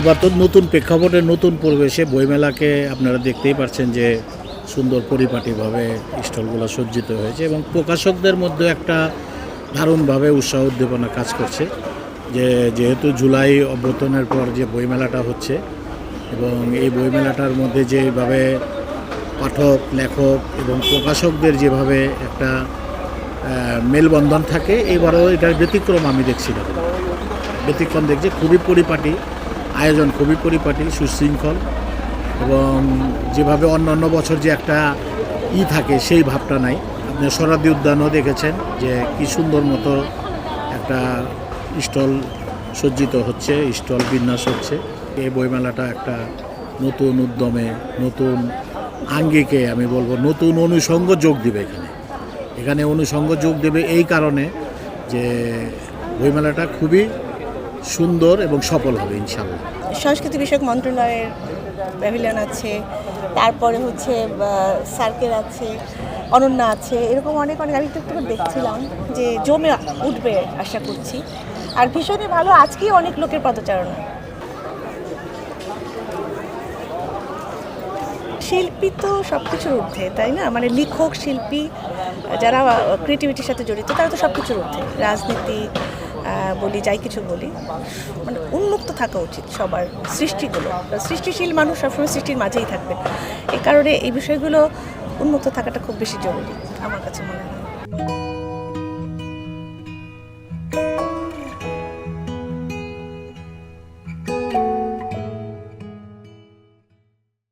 এবার তো নতুন প্রেক্ষাপটে নতুন পরিবেশে বইমেলাকে আপনারা দেখতেই পাচ্ছেন যে সুন্দর পরিপাটিভাবে স্টলগুলো সজ্জিত হয়েছে এবং প্রকাশকদের মধ্যে একটা দারুণভাবে উৎসাহ উদ্দীপনা কাজ করছে যে যেহেতু জুলাই অভ্যর্থনের পর যে বইমেলাটা হচ্ছে এবং এই বইমেলাটার মধ্যে যেভাবে পাঠক, লেখক এবং প্রকাশকদের যেভাবে একটা মেলবন্ধন থাকে, এবারও এটার ব্যতিক্রম আমি দেখছি ব্যতিক্রম দেখছি, খুবই পরিপাটি। আয়োজন খুবই পরিপাটি, সুশৃঙ্খল এবং যেভাবে অন্য অন্য বছর যে একটা ই থাকে সেই ভাবটা নাই। আপনি সরাদি উদ্যানও দেখেছেন যে কি সুন্দর মতো একটা স্টল সজ্জিত হচ্ছে, স্টল বিন্যাস হচ্ছে। এই বইমেলাটা একটা নতুন উদ্যমে, নতুন আঙ্গিকে, আমি বলব নতুন অনুষঙ্গ যোগ দেবে এখানে। এখানে অনুষঙ্গ যোগ দেবে এই কারণে যে বইমেলাটা খুবই সুন্দর এবং সফল হবে ইনশাল্লাহ সংস্কৃতি বিষয়ক মন্ত্রণালয়ের প্যাভিলিয়ন আছে, তারপরে হচ্ছে সার্কেল আছে, অনন্যা আছে, এরকম অনেক অনেক, আমি একটু দেখছিলাম যে জমে উঠবে আশা করছি। আর ভীষণই ভালো, আজকেই অনেক লোকের পদচারণা। শিল্পী তো সব কিছুর ঊর্ধ্বে, তাই না? মানে লেখক, শিল্পী, যারা ক্রিয়েটিভিটির সাথে জড়িত, তারা তো সব কিছুর ঊর্ধ্বে। রাজনীতি বলি, যাই কিছু বলি মানে উন্মুক্ত থাকা উচিত সবার সৃষ্টিগুলো। সৃষ্টিশীল মানুষ সবসময় সৃষ্টির মাঝেই থাকবে। এই কারণে এই বিষয়গুলো উন্মুক্ত থাকাটা খুব বেশি জরুরি, আমার কাছে মনে হয়।